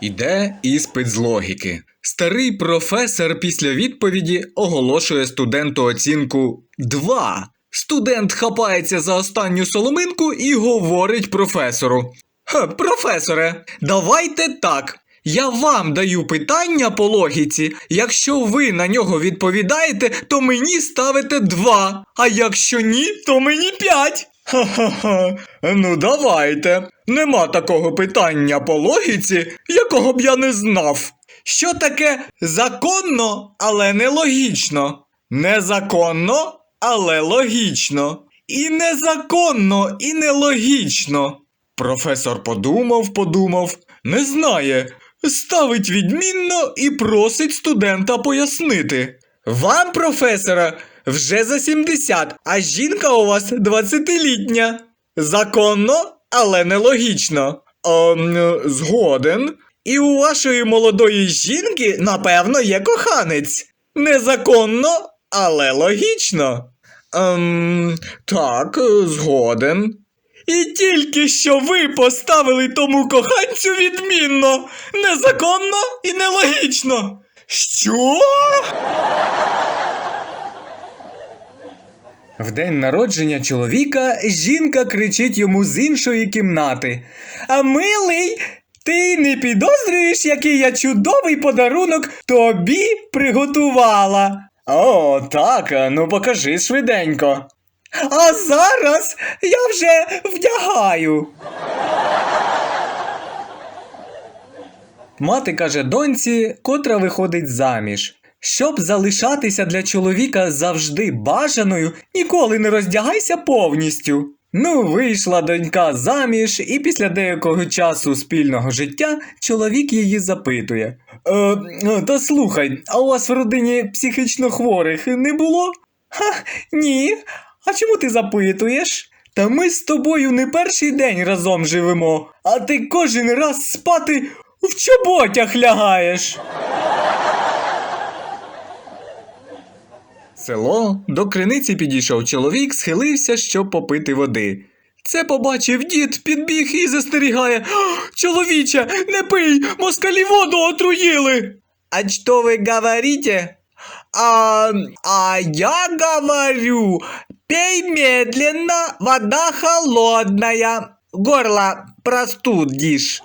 Іде іспит з логіки. Старий професор після відповіді оголошує студенту оцінку 2. Студент хапається за останню соломинку і говорить професору: «Ха, професоре, давайте так. Я вам даю питання по логіці. Якщо ви на нього відповідаєте, то мені ставите 2. А якщо ні, то мені 5. Ха-ха-ха. Ну давайте. Нема такого питання по логіці, якого б я не знав. Що таке законно, але нелогічно? Незаконно, але логічно. І незаконно, і нелогічно. Професор подумав, подумав, не знає. Ставить відмінно і просить студента пояснити. Вам, професора, вже за 70, а жінка у вас 20-літня. Законно, але нелогічно. Ем, згоден. І у вашої молодої жінки, напевно, є коханець. Незаконно, але логічно. Ем, так, згоден. І тільки що ви поставили тому коханцю відмінно, незаконно і нелогічно. Що? В день народження чоловіка жінка кричить йому з іншої кімнати. А милий, ти не підозрюєш, який я чудовий подарунок тобі приготувала. О, так, ну покажи швиденько. А зараз я вже вдягаю. Мати каже доньці, котра виходить заміж. Щоб залишатися для чоловіка завжди бажаною, ніколи не роздягайся повністю. Ну, вийшла донька заміж, і після деякого часу спільного життя чоловік її запитує: е, е, Та слухай, а у вас в родині психічно хворих не було? Ха, ні. А чому ти запитуєш? Та ми з тобою не перший день разом живемо, а ти кожен раз спати в чоботях лягаєш. Село до криниці підійшов чоловік, схилився, щоб попити води. Це побачив дід, підбіг і застерігає. Чоловіче, не пий, москалі воду отруїли. А що ви говорите? А, а я говорю, пей медленно, вода холодная. Горло простудишь.